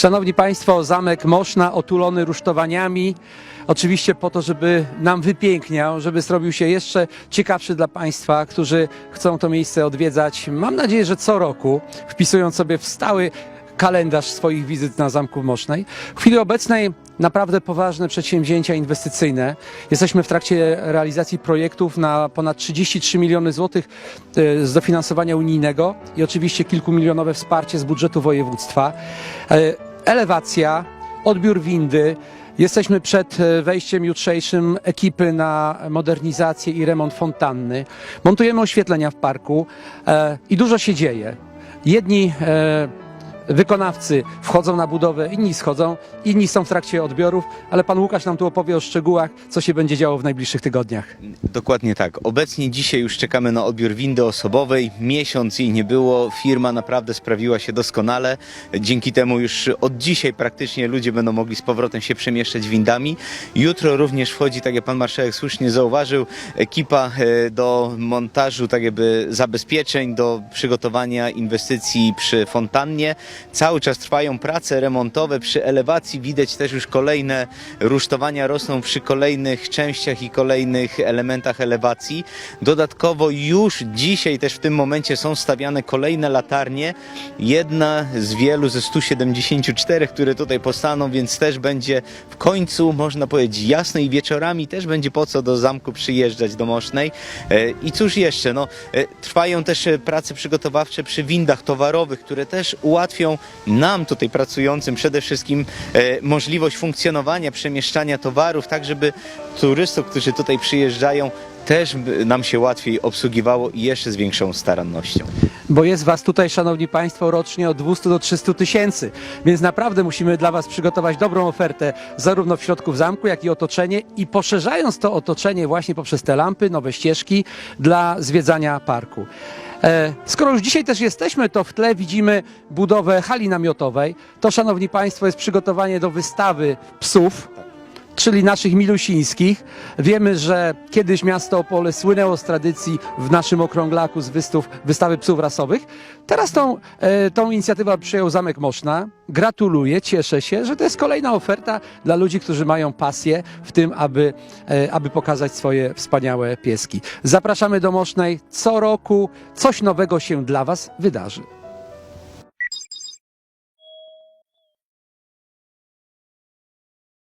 Szanowni Państwo, zamek Moszna otulony rusztowaniami. Oczywiście po to, żeby nam wypiękniał, żeby zrobił się jeszcze ciekawszy dla Państwa, którzy chcą to miejsce odwiedzać. Mam nadzieję, że co roku, wpisując sobie w stały kalendarz swoich wizyt na Zamku Mosznej. W chwili obecnej naprawdę poważne przedsięwzięcia inwestycyjne. Jesteśmy w trakcie realizacji projektów na ponad 33 miliony złotych e, z dofinansowania unijnego i oczywiście kilkumilionowe wsparcie z budżetu województwa. Elewacja, odbiór windy. Jesteśmy przed e, wejściem jutrzejszym ekipy na modernizację i remont fontanny. Montujemy oświetlenia w parku e, i dużo się dzieje. Jedni e, wykonawcy wchodzą na budowę, inni schodzą, inni są w trakcie odbiorów, ale pan Łukasz nam tu opowie o szczegółach, co się będzie działo w najbliższych tygodniach. Dokładnie tak. Obecnie dzisiaj już czekamy na odbiór windy osobowej. Miesiąc jej nie było. Firma naprawdę sprawiła się doskonale. Dzięki temu już od dzisiaj praktycznie ludzie będą mogli z powrotem się przemieszczać windami. Jutro również wchodzi, tak jak pan marszałek słusznie zauważył, ekipa e, do montażu tak jakby zabezpieczeń, do przygotowania inwestycji przy fontannie. Cały czas trwają prace remontowe przy elewacji. Widać też już kolejne rusztowania rosną przy kolejnych częściach i kolejnych elementach elewacji. Dodatkowo już dzisiaj też w tym momencie są stawiane kolejne latarnie. Jedna z wielu ze 174, które tutaj powstaną, więc też będzie w końcu, można powiedzieć, jasno i wieczorami też będzie po co do zamku przyjeżdżać do Mosznej. E, I cóż jeszcze, no, e, trwają też prace przygotowawcze przy windach towarowych, które też ułatwią nam tutaj pracującym przede wszystkim e, możliwość funkcjonowania, przemieszczania towarów, tak żeby turystów, którzy tutaj przyjeżdżają, też by nam się łatwiej obsługiwało i jeszcze z większą starannością. Bo jest Was tutaj, Szanowni Państwo, rocznie od 200 do 300 tysięcy, więc naprawdę musimy dla Was przygotować dobrą ofertę, zarówno w środku w zamku, jak i otoczenie i poszerzając to otoczenie właśnie poprzez te lampy, nowe ścieżki dla zwiedzania parku. E, Skoro już dzisiaj też jesteśmy, to w tle widzimy budowę hali namiotowej. To, Szanowni Państwo, jest przygotowanie do wystawy psów, czyli naszych milusińskich. Wiemy, że kiedyś miasto Opole słynęło z tradycji w naszym okrąglaku z wystów, wystawy psów rasowych. Teraz tą, e, tą inicjatywę przyjął Zamek Moszna. Gratuluję, cieszę się, że to jest kolejna oferta dla ludzi, którzy mają pasję w tym, aby, e, aby pokazać swoje wspaniałe pieski. Zapraszamy do Mosznej. Co roku coś nowego się dla Was wydarzy.